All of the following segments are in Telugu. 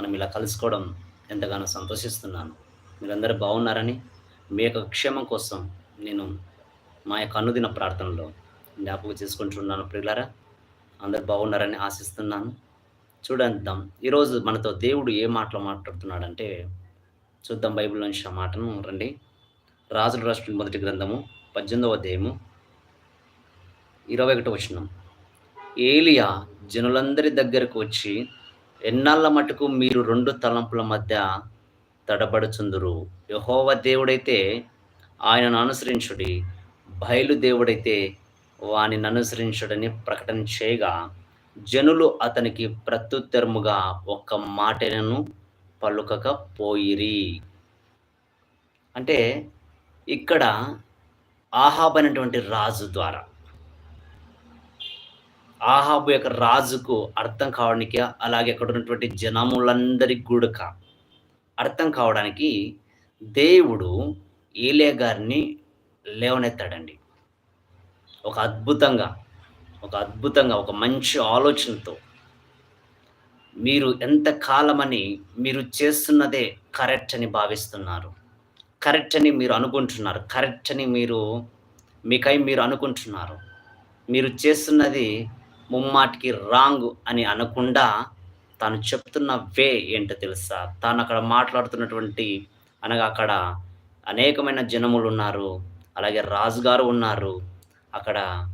మనం ఇలా కలుసుకోవడం ఎంతగానో సంతోషిస్తున్నాను. మీరందరూ బాగున్నారని మీ యొక్క క్షేమం కోసం నేను మా యొక్క అనుదిన ప్రార్థనలో జ్ఞాపకం చేసుకుంటున్నాను ప్రియులారా. అందరు బాగున్నారని ఆశిస్తున్నాను. చూడద్దాం ఈరోజు మనతో దేవుడు ఏ మాటలు మాట్లాడుతున్నాడంటే చూద్దాం బైబిల్ నుంచి ఆ మాటను రండి. రాజుల రాష్ట్రం మొదటి గ్రంథము పద్దెనిమిదవ అధ్యాయము ఇరవై ఒకటి వచ్చినాం ఏలియా జనులందరి దగ్గరకు వచ్చి ఎన్నాళ్ళ మటుకు మీరు రెండు తలంపుల మధ్య తడబడుచుందురు? యహోవ దేవుడైతే ఆయనను అనుసరించుడి బయలు దేవుడైతే వానిని అనుసరించుడని ప్రకటన చేయగా జనులు అతనికి ప్రత్యుత్తరముగా ఒక్క మాటలను పలుకక పోయిరి. అంటే ఇక్కడ ఆహాబ్ అనేటువంటి రాజు ద్వారా ఆహాబు యొక్క రాజుకు అర్థం కావడానికి అలాగే అక్కడ ఉన్నటువంటి జనములందరికి కూడా అర్థం కావడానికి దేవుడు ఏలియా గారిని లేవనెత్తాడండి. ఒక అద్భుతంగా ఒక అద్భుతంగా ఒక మంచి ఆలోచనతో మీరు ఎంత కాలమని మీరు చేస్తున్నదే కరెక్ట్ అని భావిస్తున్నారు. కరెక్ట్ అని మీరు అనుకుంటున్నారు. కరెక్ట్ అని మీరు మీకై మీరు అనుకుంటున్నారు. మీరు చేస్తున్నది ముమ్మాటికి రాంగ్ అని అనకుండా తాను చెప్తున్న వే ఏంటో తెలుసా? తాను అక్కడ మాట్లాడుతున్నటువంటి అనగా అక్కడ అనేకమైన జనములు ఉన్నారు అలాగే రాజుగారు ఉన్నారు. అక్కడ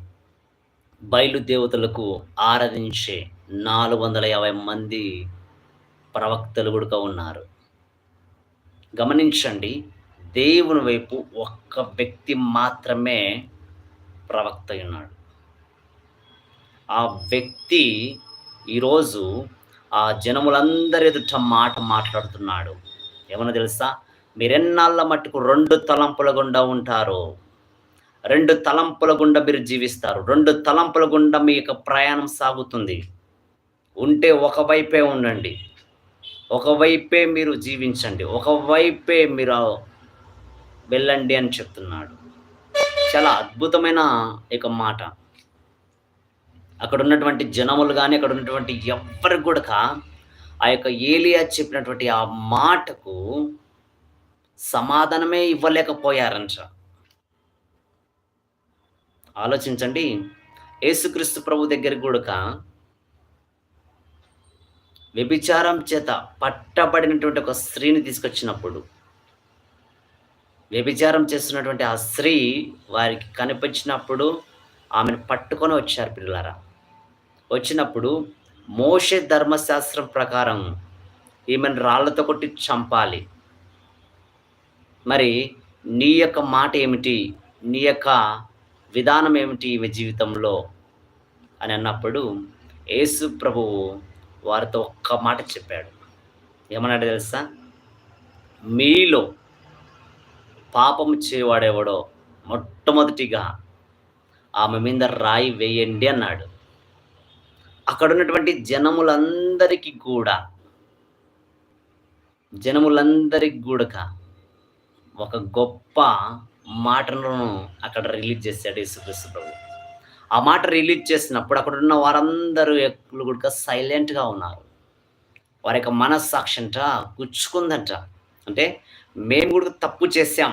బయలు దేవతలకు ఆరాధించే నాలుగు వందల యాభై మంది ప్రవక్తలు కూడా ఉన్నారు. గమనించండి దేవుని వైపు ఒక్క వ్యక్తి మాత్రమే ప్రవక్త అయి ఉన్నాడు. ఆ వ్యక్తి ఈరోజు ఆ జనములందరి ఎదుట మాట మాట్లాడుతున్నాడు. ఏమన్నా తెలుసా? మీరెన్నాళ్ళ మట్టుకు రెండు తలంపుల గుండా ఉంటారు? రెండు తలంపుల గుండా మీరు జీవిస్తారు. రెండు తలంపుల గుండా మీ యొక్క ప్రయాణం సాగుతుంది. ఉంటే ఒకవైపే ఉండండి. ఒకవైపే మీరు జీవించండి. ఒకవైపే మీరు వెళ్ళండి అని చెప్తున్నాడు. చాలా అద్భుతమైన ఇక మాట. అక్కడ ఉన్నటువంటి జనములు కానీ అక్కడ ఉన్నటువంటి ఎవ్వరికి కూడా ఆ యొక్క ఏలియా చెప్పినటువంటి ఆ మాటకు సమాధానమే ఇవ్వలేకపోయారంట. ఆలోచించండి. యేసుక్రీస్తు ప్రభు దగ్గర కూడా వ్యభిచారం చేత పట్టబడినటువంటి ఒక స్త్రీని తీసుకొచ్చినప్పుడు వ్యభిచారం చేస్తున్నటువంటి ఆ స్త్రీ వారికి కనిపించినప్పుడు ఆమెను పట్టుకొని వచ్చారు పిల్లలారా. వచ్చినప్పుడు మోషే ధర్మశాస్త్రం ప్రకారం ఈమెను రాళ్ళతో కొట్టి చంపాలి. మరి నీ యొక్క మాట ఏమిటి? నీ యొక్క విధానం ఏమిటి ఈమె జీవితంలో? అని అన్నప్పుడు యేసు ప్రభువు వారితో ఒక్క మాట చెప్పాడు. ఏమన్నాడు తెలుసా? మీలో పాపం చేయవాడెవడో మొట్టమొదటిగా ఆమె మీద రాయి వేయండి అన్నాడు. అక్కడ ఉన్నటువంటి జనములందరికీ కూడా జనములందరికి కూడా ఒక గొప్ప మాటను అక్కడ రిలీజ్ చేశాడు యేసుక్రీస్తు ప్రభు. ఆ మాట రిలీజ్ చేసినప్పుడు అక్కడ ఉన్న వారందరూ కూడా సైలెంట్గా ఉన్నారు. వారి యొక్క మనస్సాక్షంట గుచ్చుకుందంట. అంటే మేము కూడా తప్పు చేశాం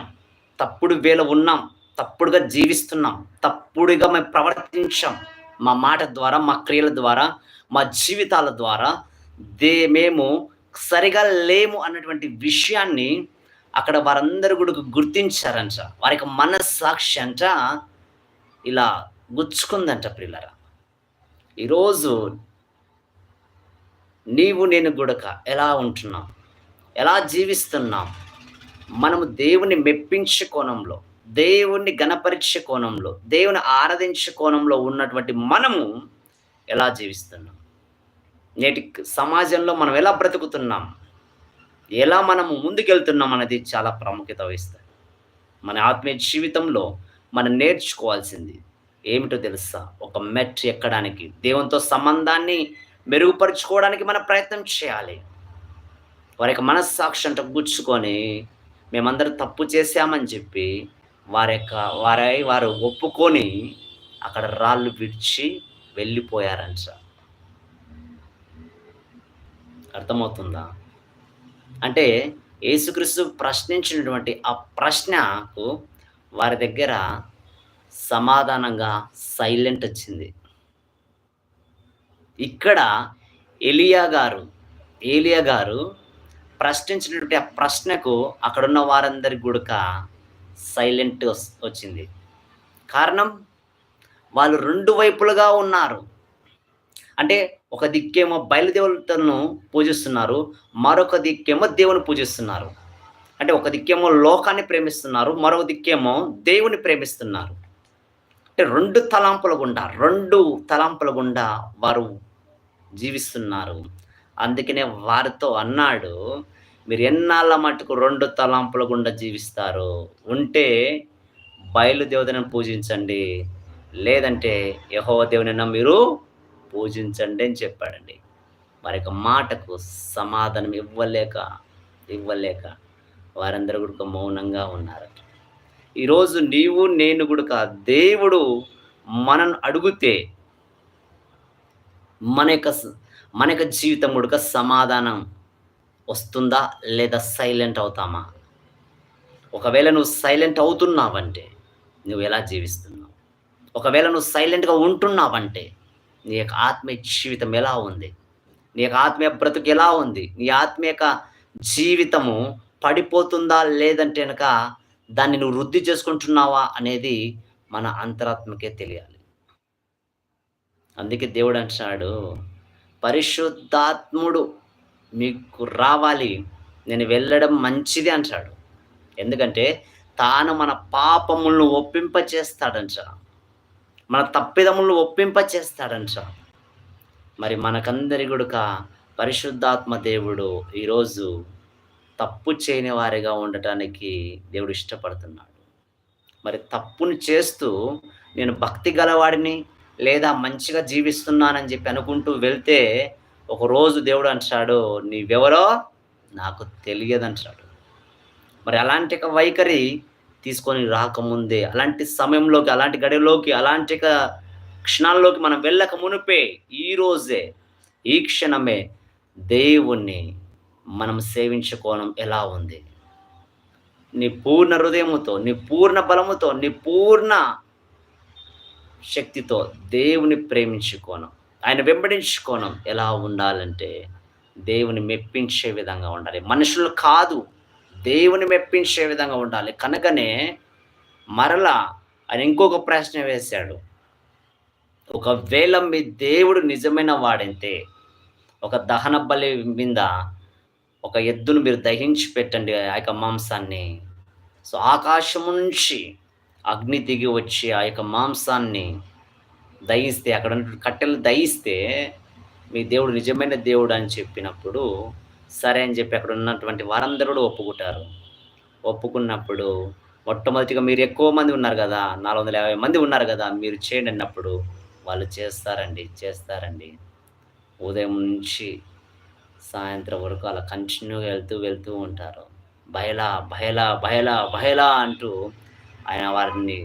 తప్పుడు వేళ ఉన్నాం తప్పుడుగా జీవిస్తున్నాం తప్పుడుగా మేము ప్రవర్తించాం మా మాట ద్వారా మా క్రియల ద్వారా మా జీవితాల ద్వారా దే మేము సరిగా లేము అన్నటువంటి విషయాన్ని అక్కడ వారందరూ కూడా గుర్తించారంట. వారి యొక్క మనస్సాక్షి అంట ఇలా గుచ్చుకుందంట ప్రిల్లరా ఈరోజు నీవు నేను గుడక ఎలా ఉంటున్నాం? ఎలా జీవిస్తున్నాం? మనము దేవుని మెప్పించే కోణంలో దేవుణ్ణి గణపరీక్ష కోణంలో దేవుని ఆరాధించే కోణంలో ఉన్నటువంటి మనము ఎలా జీవిస్తున్నాం? నేటి సమాజంలో మనం ఎలా బ్రతుకుతున్నాం? ఎలా మనము ముందుకెళ్తున్నాం అనేది చాలా ప్రాముఖ్యత వహిస్తుంది మన ఆత్మీయ జీవితంలో మనం నేర్చుకోవాల్సింది ఏమిటో తెలుసా? ఒక మెట్ ఎక్కడానికి దేవునితో సంబంధాన్ని మెరుగుపరుచుకోవడానికి మనం ప్రయత్నం చేయాలి. వారి యొక్క మనస్సాక్షి అంట గుచ్చుకొని మేమందరం తప్పు చేశామని చెప్పి వారి యొక్క వారై వారు ఒప్పుకొని అక్కడ రాళ్ళు విడిచి వెళ్ళిపోయారంట అర్థమవుతుందా? అంటే యేసుక్రీస్తు ప్రశ్నించినటువంటి ఆ ప్రశ్నకు వారి దగ్గర సమాధానంగా సైలెంట్ వచ్చింది. ఇక్కడ ఎలియా గారు ఏలియా గారు ప్రశ్నించినటువంటి ఆ ప్రశ్నకు అక్కడున్న వారందరి గుడక సైలెంట్ వచ్చింది. కారణం వాళ్ళు రెండు వైపులుగా ఉన్నారు. అంటే ఒక దిక్కేమో బయలుదేవతలను పూజిస్తున్నారు మరొక దిక్కేమో దేవుని పూజిస్తున్నారు. అంటే ఒక దిక్కేమో లోకాన్ని ప్రేమిస్తున్నారు మరొక దిక్కేమో దేవుని ప్రేమిస్తున్నారు. అంటే రెండు తలాంపుల గుండా రెండు తలాంపుల గుండా వారు జీవిస్తున్నారు. అందుకనే వారితో అన్నాడు మీరు ఎన్నాళ్ళ మటుకు రెండు తలాంపుల గుండా జీవిస్తారు? ఉంటే బయలుదేవతను పూజించండి. లేదంటే యహోవ మీరు పూజించండి అని చెప్పాడండి. వారి యొక్క మాటకు సమాధానం ఇవ్వలేక ఇవ్వలేక వారందరూ కూడా మౌనంగా ఉన్నారు ఈరోజు నీవు నేను కూడా దేవుడు మనను అడిగితే మన యొక్క మన యొక్క జీవితం కూడా సమాధానం వస్తుందా లేదా సైలెంట్ అవుతామా? ఒకవేళ నువ్వు సైలెంట్ అవుతున్నావంటే నువ్వు ఎలా జీవిస్తున్నావు? ఒకవేళ నువ్వు సైలెంట్గా ఉంటున్నావంటే నీ యొక్క ఆత్మీయ జీవితం ఎలా ఉంది? నీ యొక్క ఆత్మీయ బ్రతుకు ఎలా ఉంది? నీ ఆత్మీయ జీవితము పడిపోతుందా లేదంటే కనుక దాన్ని నువ్వు వృద్ధి చేసుకుంటున్నావా అనేది మన అంతరాత్మకే తెలియాలి. అందుకే దేవుడు అంటున్నాడు పరిశుద్ధాత్ముడు మీకు రావాలి నేను వెళ్ళడం మంచిది అంటాడు. ఎందుకంటే తాను మన పాపములను ఒప్పింప చేస్తాడంట మన తప్పిదములను ఒప్పింప చేస్తాడంట మరి మనకందరి గుడుక పరిశుద్ధాత్మ దేవుడు ఈరోజు తప్పు చేయని వారిగా ఉండటానికి దేవుడు ఇష్టపడుతున్నాడు. మరి తప్పును చేస్తూ నేను భక్తి గలవాడిని లేదా మంచిగా జీవిస్తున్నానని చెప్పి అనుకుంటూ వెళ్తే ఒకరోజు దేవుడు అంటాడు నీవెవరో నాకు తెలియదు అంటాడు మరి అలాంటి వైఖరి తీసుకొని రాకముందే అలాంటి సమయంలోకి అలాంటి గడిలోకి అలాంటి క్షణాల్లోకి మనం వెళ్ళక మునిపే ఈ రోజే ఈ క్షణమే దేవుణ్ణి మనం సేవించుకోవడం ఎలా ఉంది? నీ పూర్ణ హృదయముతో నీ పూర్ణ బలముతో నీ పూర్ణ శక్తితో దేవుని ప్రేమించుకోనం. ఆయన వెంబడించుకోనం ఎలా ఉండాలంటే దేవుని మెప్పించే విధంగా ఉండాలి. మనుషులు కాదు దేవుని మెప్పించే విధంగా ఉండాలి. కనుకనే మరలా ఆయన ఇంకొక ప్రశ్న వేశాడు. ఒకవేళ మీ దేవుడు నిజమైన వాడంతే ఒక దహన బలి మీద ఒక ఎద్దును మీరు దహించి పెట్టండి ఆ యొక్క మాంసాన్ని. సో ఆకాశం నుంచి అగ్ని దిగి వచ్చి ఆ యొక్క మాంసాన్ని దయిస్తే అక్కడ కట్టెలు దయిస్తే మీ దేవుడు నిజమైన దేవుడు అని చెప్పినప్పుడు సరే అని చెప్పి అక్కడ ఉన్నటువంటి వారందరూ ఒప్పుకుంటారు. ఒప్పుకున్నప్పుడు మొట్టమొదటిగా మీరు ఎక్కువ మంది ఉన్నారు కదా నాలుగు వందల యాభై మంది ఉన్నారు కదా మీరు చేయండి అన్నప్పుడు వాళ్ళు చేస్తారండి చేస్తారండి. ఉదయం నుంచి సాయంత్రం వరకు అలా కంటిన్యూగా వెళ్తూ వెళ్తూ ఉంటారు. బయలా బయలా బయలా బయలా అంటూ ఆయన వారిని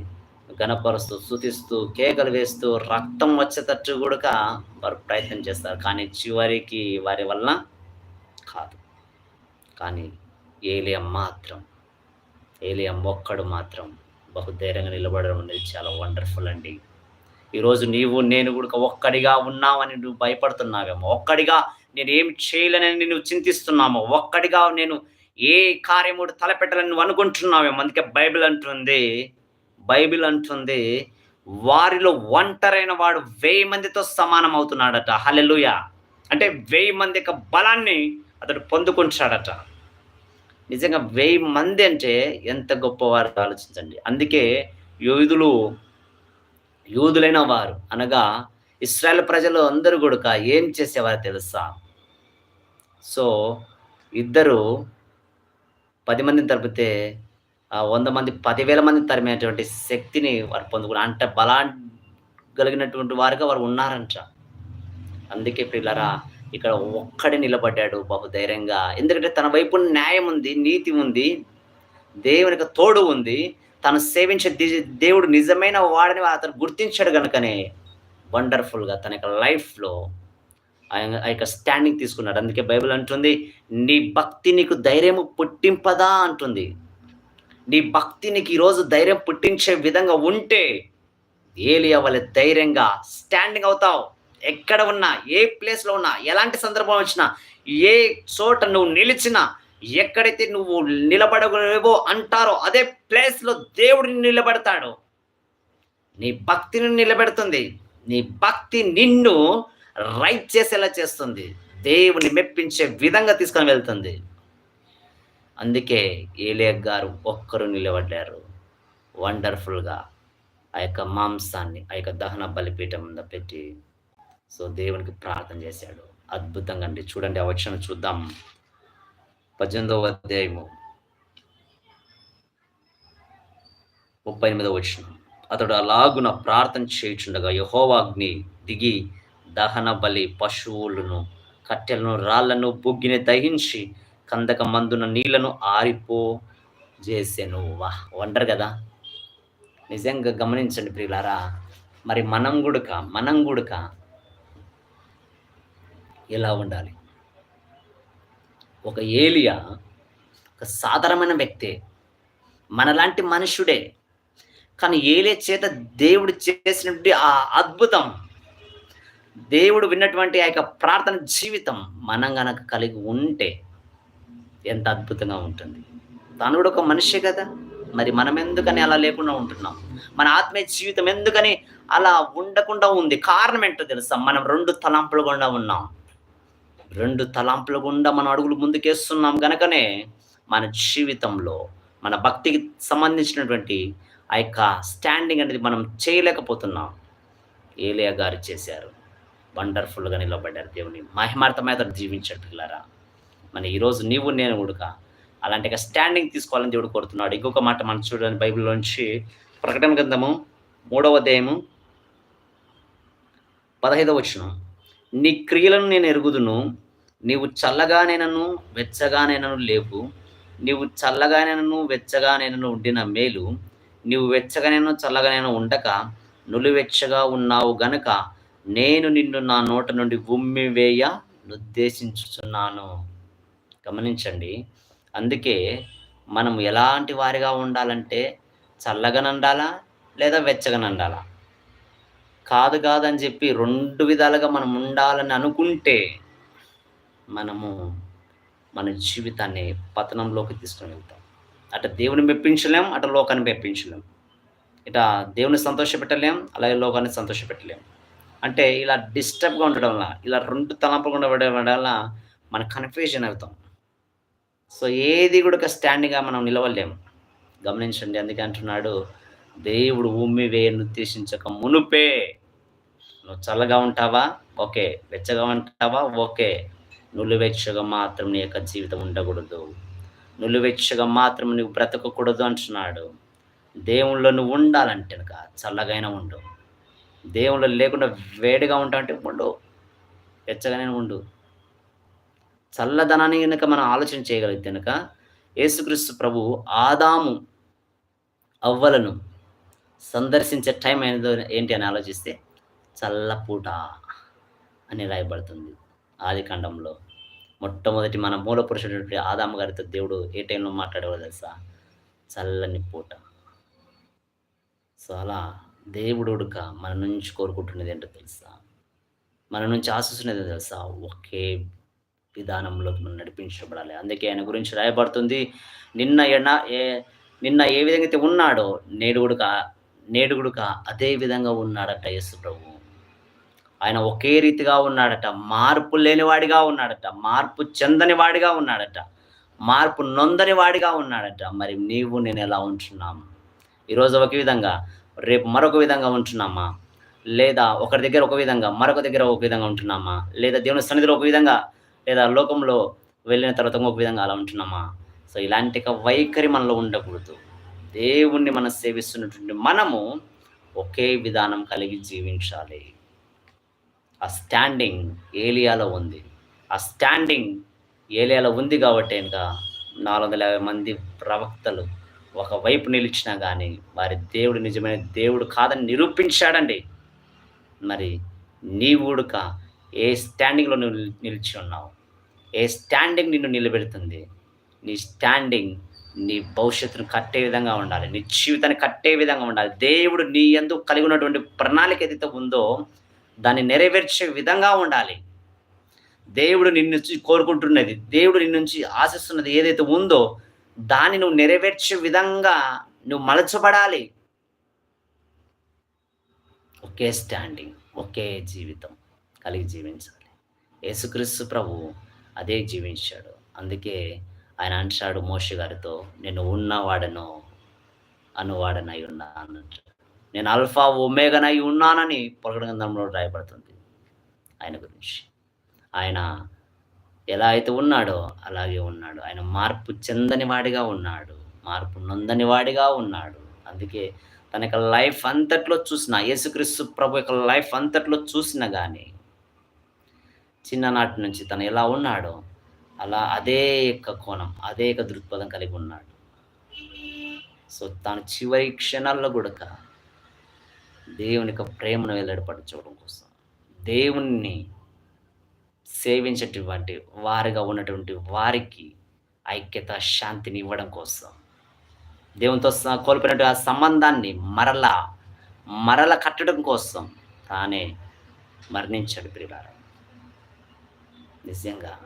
గనపరుస్తూ శుతిస్తూ కేకలు వేస్తూ రక్తం వచ్చేటట్టు కూడా వారు ప్రయత్నం చేస్తారు. కానీ చివరికి వారి వలన కాదు. కానీ ఏలియం మాత్రం ఏలియం ఒక్కడు మాత్రం బహుధైర్యంగా నిలబడడం అనేది చాలా వండర్ఫుల్ అండి. ఈరోజు నీవు నేను కూడా ఒక్కడిగా ఉన్నావని నువ్వు భయపడుతున్నావేమో ఒక్కడిగా నేను ఏం చేయలేనని నువ్వు చింతిస్తున్నామో ఒక్కడిగా నేను ఏ కార్యముడు తలపెట్టాలని నువ్వు అనుకుంటున్నావేమో అందుకే బైబిల్ అంటుంది బైబిల్ అంటుంది వారిలో ఒంటరైన వాడు వెయ్యి మందితో సమానం అవుతున్నాడట. హలెలుయ అంటే వెయ్యి మంది యొక్క బలాన్ని అతడు పొందుకుంటాడట నిజంగా వెయ్యి మంది అంటే ఎంత గొప్పవారు ఆలోచించండి. అందుకే యూదులు యూదులైన వారు అనగా ఇస్రాయల్ ప్రజలు అందరూ కూడా ఏం చేసేవారు తెలుసా? సో ఇద్దరు పది మందిని తరిపితే వంద మంది పదివేల మంది తరిమేటువంటి శక్తిని వారు పొందుకున్నారు. అంటే బలా కలిగినటువంటి వారుగా వారు ఉన్నారంట. అందుకే పిల్లరా ఇక్కడ ఒక్కడే నిలబడ్డాడు బహుధైర్యంగా. ఎందుకంటే తన వైపు న్యాయం ఉంది నీతి ఉంది దేవునికి తోడు ఉంది. తను సేవించే దేవుడు నిజమైన వాడని అతను గుర్తించాడు కనుకనే వండర్ఫుల్గా తన యొక్క లైఫ్లో ఆయన ఆ యొక్క స్టాండింగ్ తీసుకున్నాడు. అందుకే బైబిల్ అంటుంది నీ భక్తి నీకు ధైర్యము పుట్టింపదా అంటుంది. నీ భక్తి నీకు ఈరోజు ధైర్యం పుట్టించే విధంగా ఉంటే ఏలియా వల్ల ధైర్యంగా స్టాండింగ్ అవుతావు. ఎక్కడ ఉన్నా ఏ ప్లేస్లో ఉన్నా ఎలాంటి సందర్భం వచ్చినా ఏ చోట నువ్వు నిలిచినా ఎక్కడైతే నువ్వు నిలబడలేవో అంటారో అదే ప్లేస్లో దేవుడు నిలబెడతాడు. నీ భక్తిని నిలబెడుతుంది. నీ భక్తి నిన్ను రైట్ చేసేలా చేస్తుంది. దేవుని మెప్పించే విధంగా తీసుకొని వెళ్తుంది. అందుకే ఏలియా గారు ఒక్కరు నిలబడ్డారు. వండర్ఫుల్గా ఆ యొక్క మాంసాన్ని ఆ యొక్క దహన బలిపీఠం మీద పెట్టి సో దేవునికి ప్రార్థన చేశాడు. అద్భుతంగా అండి. చూడండి ఆ వచ్చిన చూద్దాం. పద్దెనిమిదవ అధ్యాయము. ముప్పై ఎనిమిదవ వచ్చిన అతడు అలాగున ప్రార్థన చేయుచుండగా యహోవాగ్ని దిగి దహన బలి పశువులను కట్టెలను రాళ్ళను బుగ్గిని దహించి కందక మందున నీళ్ళను ఆరిపో చేసాను. వా వండరు కదా? నిజంగా గమనించండి ప్రియులారా మరి మనం గుడక మనం గుడక ఎలా ఉండాలి? ఒక ఏలియా ఒక సాధారణమైన వ్యక్తే మనలాంటి మనుషుడే కానీ ఏలియా చేత దేవుడు చేసినటువంటి ఆ అద్భుతం దేవుడు విన్నటువంటి ఆ యొక్క ప్రార్థన జీవితం మనం గనక కలిగి ఉంటే ఎంత అద్భుతంగా ఉంటుంది. తను కూడా ఒక మనిషే కదా. మరి మనం ఎందుకని అలా లేకుండా ఉంటున్నాం? మన ఆత్మీయ జీవితం ఎందుకని అలా ఉండకుండా ఉంది? కారణం ఏంటో తెలుసా? మనం రెండు తలాంపులు గుండా ఉన్నాం. రెండు తలాంపులు గుండా మనం అడుగులు ముందుకేస్తున్నాం గనకనే మన జీవితంలో మన భక్తికి సంబంధించినటువంటి ఆ యొక్క స్టాండింగ్ అనేది మనం చేయలేకపోతున్నాం. ఏలియా గారు చేశారు. వండర్ఫుల్గా నిలబడ్డారు. దేవుని మహిమార్థమైన జీవించారు పిల్లరా. మన ఈరోజు నీవు నేను కూడా అలాంటి ఒక స్టాండింగ్ తీసుకోవాలని దేవుడు కోరుతున్నాడు. ఇంకొక మాట మనం చూడండి బైబిల్లోంచి ప్రకటన గ్రంథము మూడవ అధ్యాయము పదహైదవ వచనం. నీ క్రియలను నేను ఎరుగుదును నీవు చల్లగానేనను వెచ్చగానేనను లేవు నీవు చల్లగానేనను వెచ్చగానేనను ఉండిన మేలు. నీవు వెచ్చగానేనో చల్లగానైనా ఉండక. నులివెచ్చగా ఉన్నావు గనక నేను నిన్ను నా నోట నుండి ఉమ్మి ఉద్దేశించుచున్నాను గమనించండి. అందుకే మనం ఎలాంటి వారిగా ఉండాలంటే చల్లగనండాలా లేదా వెచ్చగానండాలా కాదు కాదని చెప్పి రెండు విధాలుగా మనం ఉండాలని అనుకుంటే మనము మన జీవితాన్ని పతనంలోకి తీసుకుని వెళ్తాం. అటు దేవుని మెప్పించలేం అటు లోకాన్ని మెప్పించలేం. ఇట దేవుని సంతోషపెట్టలేం అలాగే లోకాన్ని సంతోషపెట్టలేం. అంటే ఇలా డిస్టర్బ్గా ఉండడం వల్ల ఇలా రెండు తలంపులు ఉండడం వల్ల మన కన్ఫ్యూజన్ అవుతాం. సో ఏది కూడా స్టాండ్గా మనం నిలవలేము. గమనించండి అందుకే అంటున్నాడు దేవుడు ఉమ్మి వేయను ఉద్దేశించక మునుపే. నువ్వు చల్లగా ఉంటావా? ఓకే. వెచ్చగా ఉంటావా? ఓకే. నులువెచ్చగా మాత్రం నీ యొక్క జీవితం ఉండకూడదు. నులువెచ్చగా మాత్రం నువ్వు బ్రతకకూడదు అంటున్నాడు. దేవుళ్ళు నువ్వు ఉండాలంటే కనుక చల్లగైనా ఉండు. దేవుళ్ళు లేకుండా వేడిగా ఉంటావంటే ఉండు. వెచ్చగానే ఉండు. చల్లదనాన్ని కనుక మనం ఆలోచన చేయగలిగితే కనుక యేసుక్రీస్తు ప్రభు ఆదాము అవ్వలను సందర్శించే టైం అనేది ఏంటి అని ఆలోచిస్తే చల్లపూట అని రాయబడుతుంది ఆది ఖండంలో మొట్టమొదటి మన మూల పురుషుడు ఆదాము గారితో దేవుడు ఏ టైంలో మాట్లాడేవాడు తెలుసా? చల్లని పూట. సో అలా దేవుడు ఉడక మన నుంచి కోరుకుంటున్నది ఏంటో తెలుసా? మన నుంచి ఆశిస్తున్నది తెలుసా? ఒకే విధానంలో మనం నడిపించబడాలి. అందుకే ఆయన గురించి రాయబడుతుంది నిన్న ఎన ఏ నిన్న ఏ విధంగా అయితే ఉన్నాడో నేడుగుడుక నేడుగుడుక అదే విధంగా ఉన్నాడట యేసు ప్రభు. ఆయన ఒకే రీతిగా ఉన్నాడట మార్పు లేనివాడిగా ఉన్నాడట మార్పు చెందని వాడిగా ఉన్నాడట మార్పు నొందని వాడిగా ఉన్నాడట. మరి నీవు నేను ఎలా ఉంటున్నాము ఈరోజు ఒక విధంగా రేపు మరొక విధంగా ఉంటున్నామా? లేదా ఒకరి దగ్గర ఒక విధంగా మరొక దగ్గర ఒక విధంగా ఉంటున్నామా? లేదా దేవుని సన్నిధిలో ఒక విధంగా లేదా లోకంలో వెళ్ళిన తర్వాత ఒక విధంగా అలా ఉంటున్నామా సో ఇలాంటి వైఖరి మనలో ఉండకూడదు. దేవుణ్ణి మనం సేవిస్తున్నటువంటి మనము ఒకే విధానం కలిగి జీవించాలి. ఆ స్టాండింగ్ ఏలియాలో ఉంది. ఆ స్టాండింగ్ ఏలియాలో ఉంది కాబట్టి ఇంకా నాలుగు వందల యాభై మంది ప్రవక్తలు ఒకవైపు నిలిచినా కానీ వారి దేవుడు నిజమైన దేవుడు కాదని నిరూపించాడండి. మరి నీ ఊడుక ఏ స్టాండింగ్లో నువ్వు నిలిచి ఉన్నావు? ఏ స్టాండింగ్ నిన్ను నిలబెడుతుంది నీ స్టాండింగ్ నీ భవిష్యత్తును కట్టే విధంగా ఉండాలి నీ జీవితాన్ని కట్టే విధంగా ఉండాలి. దేవుడు నీ ఎందుకు కలిగి ఉన్నటువంటి ప్రణాళిక ఏదైతే ఉందో దాన్ని నెరవేర్చే విధంగా ఉండాలి. దేవుడు నిన్ను కోరుకుంటున్నది దేవుడు నిన్ను నుంచి ఆశిస్తున్నది ఏదైతే ఉందో దాన్ని నువ్వు నెరవేర్చే విధంగా నువ్వు మలచబడాలి. ఒకే స్టాండింగ్ ఒకే జీవితం కలిగి జీవించాలి. యేసుక్రీస్తు ప్రభు అదే జీవించాడు. అందుకే ఆయన అంటాడు మోషి గారితో నేను ఉన్నవాడను అనువాడనై ఉన్నా నేను అల్ఫా ఒమేగనై ఉన్నానని గ్రంథంలో రాయబడుతుంది ఆయన గురించి. ఆయన ఎలా అయితే ఉన్నాడో అలాగే ఉన్నాడు. ఆయన మార్పు చెందని వాడిగా ఉన్నాడు. మార్పు నొందని వాడిగా ఉన్నాడు. అందుకే తన యొక్క లైఫ్ అంతట్లో చూసిన యేసుక్రీస్తు ప్రభు యొక్క లైఫ్ అంతట్లో చూసిన కానీ చిన్ననాటి నుంచి తను ఎలా ఉన్నాడో అలా అదే యొక్క కోణం అదే యొక్క దృక్పథం కలిగి ఉన్నాడు. సో తాను చివరి క్షణాల్లో కూడా దేవుని యొక్క ప్రేమను వెల్లడిపరచడం కోసం దేవుణ్ణి సేవించేటువంటి వారిగా ఉన్నటువంటి వారికి ఐక్యత శాంతిని ఇవ్వడం కోసం దేవునితో కోల్పోయినట్టు ఆ సంబంధాన్ని మరలా మరల కట్టడం కోసం తానే మరణించాడు ప్రియులారా. నిజంగా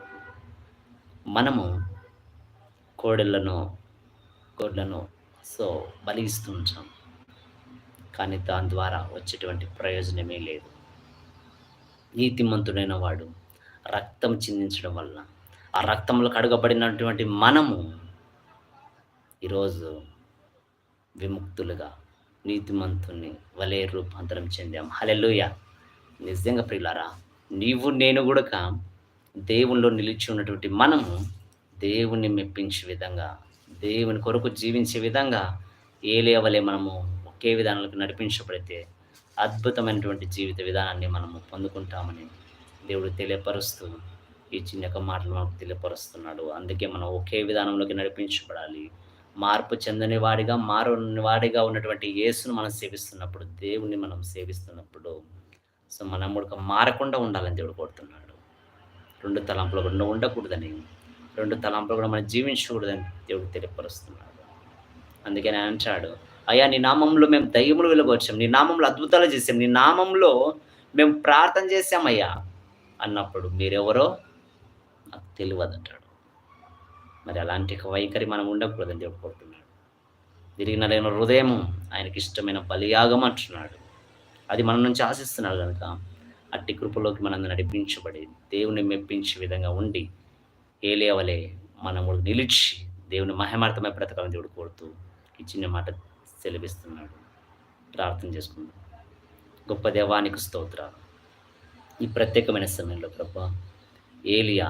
మనము కోడళ్ళను గొడ్లను సో బలిస్తూ ఉంటాం. కానీ దాని ద్వారా వచ్చేటువంటి ప్రయోజనమే లేదు. నీతిమంతుడైన వాడు రక్తం చిందించడం వల్ల ఆ రక్తంలో కడగబడినటువంటి మనము ఈరోజు విముక్తులుగా నీతిమంతుని వలే రూపాంతరం చెందాం. హలెలుయ నిజంగా ప్రియులారా నీవు నేను కూడా దేవునిలో నిలిచి ఉన్నటువంటి మనము దేవుణ్ణి మెప్పించే విధంగా దేవుని కొరకు జీవించే విధంగా ఏ లేవలే మనము ఒకే విధానాలకు నడిపించబడితే అద్భుతమైనటువంటి జీవిత విధానాన్ని మనము పొందుకుంటామని దేవుడు తెలియపరుస్తూ ఈ చిన్న మాటలు మనకు తెలియపరుస్తున్నాడు. అందుకే మనం ఒకే విధానంలోకి నడిపించబడాలి. మార్పు చెందని వాడిగా మారని వాడిగా ఉన్నటువంటి యేసును మనం సేవిస్తున్నప్పుడు దేవుణ్ణి మనం సేవిస్తున్నప్పుడు సో మనం కూడా మారకుండా ఉండాలని దేవుడు కోరుతున్నాడు. రెండు తలంపులు కూడా ఉండకూడదని. రెండు తలంపులు కూడా మనం జీవించకూడదని దేవుడు తెలియపరుస్తున్నాడు. అందుకని ఆయన అంటాడు అయ్యా నీ నామంలో మేము దయ్యములు వెలుగొచ్చాం. నీ నామంలో అద్భుతాలు చేసాం నీ నామంలో మేము ప్రార్థన చేశామయ్యా అన్నప్పుడు మీరెవరో? నాకు తెలియదంటాడు మరి అలాంటి వైఖరి మనం ఉండకూడదని దేవుడు కోరుతున్నాడు. తిరిగిన లేని హృదయం ఆయనకి ఇష్టమైన బలియాగం అంటున్నాడు. అది మన నుంచి ఆశిస్తున్నాడు కనుక అట్టి కృపలోకి మనం నడిపించబడి దేవుని మెప్పించే విధంగా ఉండి ఏలేవలే మనము నిలిచి దేవుని మహమార్థమై బ్రతకాలని దేవుడు కోరుతూ ఈ చిన్న మాట సెలవిస్తున్నాడు. ప్రార్థన చేసుకుందాం. గొప్ప దేవానికి స్తోత్రాలు. ఈ ప్రత్యేకమైన సమయంలో ప్రభు ఏలియా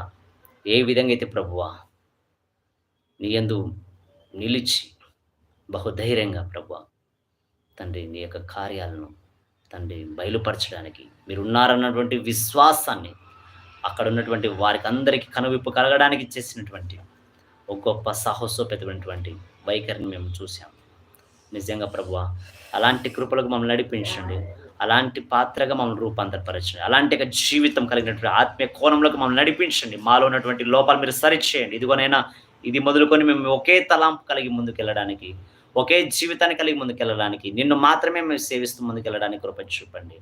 ఏ విధంగా అయితే ప్రభువా నీ ఎందు నిలిచి బహుధైర్యంగా ప్రభు తండ్రి నీ యొక్క కార్యాలను తండ్రి బయలుపరచడానికి మీరు ఉన్నారన్నటువంటి విశ్వాసాన్ని అక్కడ ఉన్నటువంటి వారికి అందరికీ కనువిప్పు కలగడానికి చేసినటువంటి ఒక గొప్ప సాహసోపేతమైనటువంటి వైఖరిని మేము చూసాం నిజంగా ప్రభు అలాంటి కృపలకు మమ్మల్ని నడిపించండి. అలాంటి పాత్రగా మమ్మల్ని రూపాంతరపరచండి. అలాంటి జీవితం కలిగినటువంటి ఆత్మీయ కోణంలోకి మమ్మల్ని నడిపించండి. మాలో ఉన్నటువంటి లోపాలు మీరు సరిచేయండి. ఇదిగోనైనా ఇది మొదలుకొని మేము ఒకే తలాంపు కలిగి ముందుకెళ్ళడానికి ఒకే జీవితాన్ని కలిగి ముందుకెళ్ళడానికి నిన్ను మాత్రమే మేము సేవిస్తూ ముందుకెళ్ళడానికి కృప చూపండి.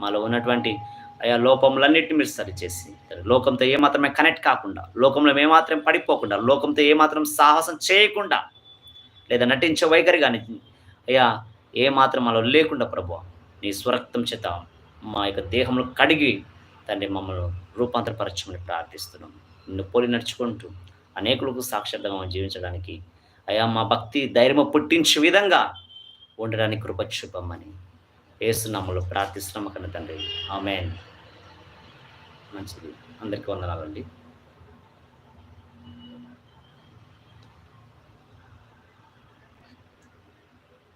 మాలో ఉన్నటువంటి ఆయా లోపములన్నిటిని మీరు సరిచేసి లోకంతో ఏమాత్రమే కనెక్ట్ కాకుండా లోకంలో ఏమాత్రం పడిపోకుండా లోకంతో ఏమాత్రం సాహసం చేయకుండా లేదా నటించే వైఖరి కానీ అయ్యా ఏమాత్రం అలా లేకుండా ప్రభు నీ స్వరక్తం చేత మా యొక్క దేహంలో కడిగి తండ్రి మమ్మల్ని రూపాంతరపరచమని ప్రార్థిస్తున్నాం నిన్ను పోలి నడుచుకుంటూ అనేకులకు సాక్షాత్గా జీవించడానికి అయా మా భక్తి ధైర్యం పుట్టించే విధంగా ఉండడానికి కృప చూపమ్మని ఏసునామలో ప్రార్థిస్తున్నాం కన్నా తండ్రి. ఆమెన్. మంచిది. అందరికీ వందనాలండి.